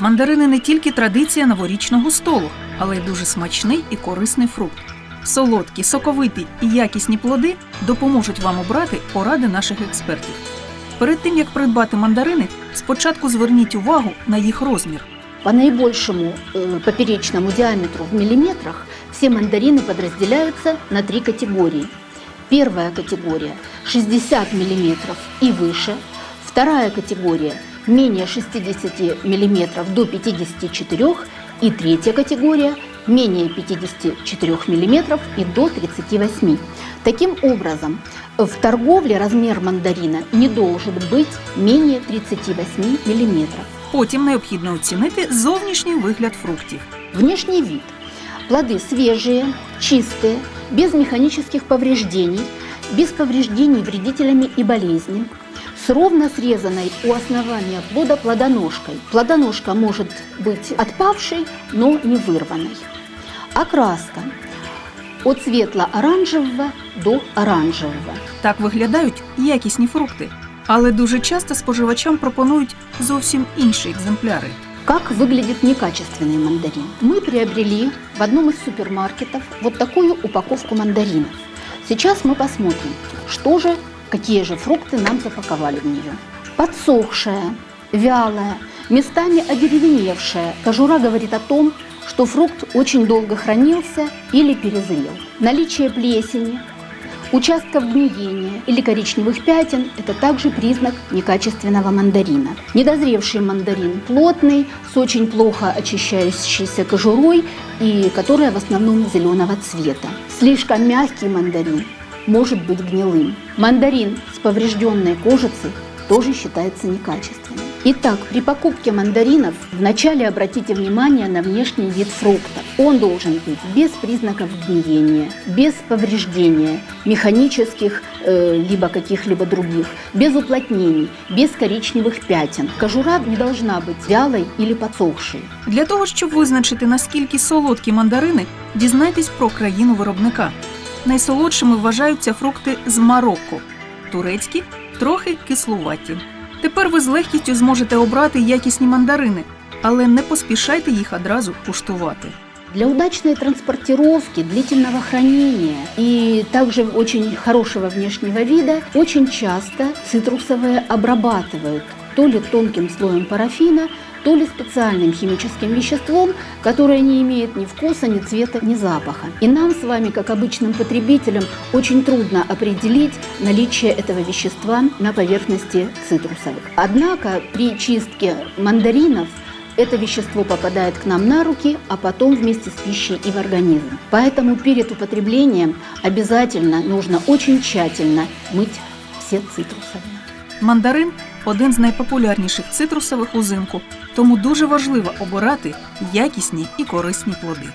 Мандарини не тільки традиція новорічного столу, але й дуже смачний і корисний фрукт. Солодкі, соковиті і якісні плоди допоможуть вам обрати поради наших експертів. Перед тим як придбати мандарини, спочатку зверніть увагу на їх розмір. По наибольшему э, поперечному диаметру в миллиметрах все мандарины подразделяются на три категории. Первая категория 60 миллиметров и выше, вторая категория менее 60 миллиметров до 54 и третья категория менее 54 миллиметров и до 38. Таким образом, в торговле размер мандарина не должен быть менее 38 миллиметров. Потім необхідно оцінити зовнішній вигляд фруктів. Внешний вид. Плоды свежие, чистые, без механических повреждений, без повреждений вредителями и болезней, с ровно срезанной у основания плода плодоножкой. Плодоножка может быть отпавшей, но не вырванной. Окраска. От светло-оранжевого до оранжевого. Так виглядають якісні фрукти. Але дуже часто споживачам пропонують зовсім інші екземпляри. Как выглядит некачественный мандарин? Мы приобрели в одном из супермаркетов вот такую упаковку мандаринов. Сейчас мы посмотрим, что же, какие же фрукты нам запаковали в нее. Подсохшая, вялая, местами одеревеневшая. Кожура говорит о том, что фрукт очень долго хранился или перезрел. Наличие плесени, Участков гниения или коричневых пятен – это также признак некачественного мандарина. Недозревший мандарин плотный, с очень плохо очищающейся кожурой и которая в основном зеленого цвета. Слишком мягкий мандарин может быть гнилым. Мандарин с поврежденной кожицей тоже считается некачественным. Итак, при покупке мандаринов вначале обратите внимание на внешний вид фрукта. Он должен быть без признаков гниения, без повреждения механических э, либо каких-либо других, без уплотнений, без коричневых пятен. Кожура не должна быть вялой или подсохшей. Для того, щоб визначити, наскільки солодкі мандарини, дізнайтесь про країну виробника. Найсолодшими вважаються фрукти з Марокко, турецькі трохи кислуваті. Тепер ви з легкістю зможете обрати якісні мандарини, але не поспішайте їх одразу куштувати. Для удачной транспортировки, длительного хранения и также очень хорошего внешнего вида очень часто цитрусовые обрабатывают то ли тонким слоем парафина, то ли специальным химическим веществом, которое не имеет ни вкуса, ни цвета, ни запаха. И нам с вами, как обычным потребителям, очень трудно определить наличие этого вещества на поверхности цитрусовых. Однако при чистке мандаринов это вещество попадает к нам на руки, а потом вместе с пищей и в организм. Поэтому перед употреблением обязательно нужно очень тщательно мыть все цитрусовые. Мандарин один з найпопулярніших цитрусових узимку, тому дуже важливо обирати якісні і корисні плоди.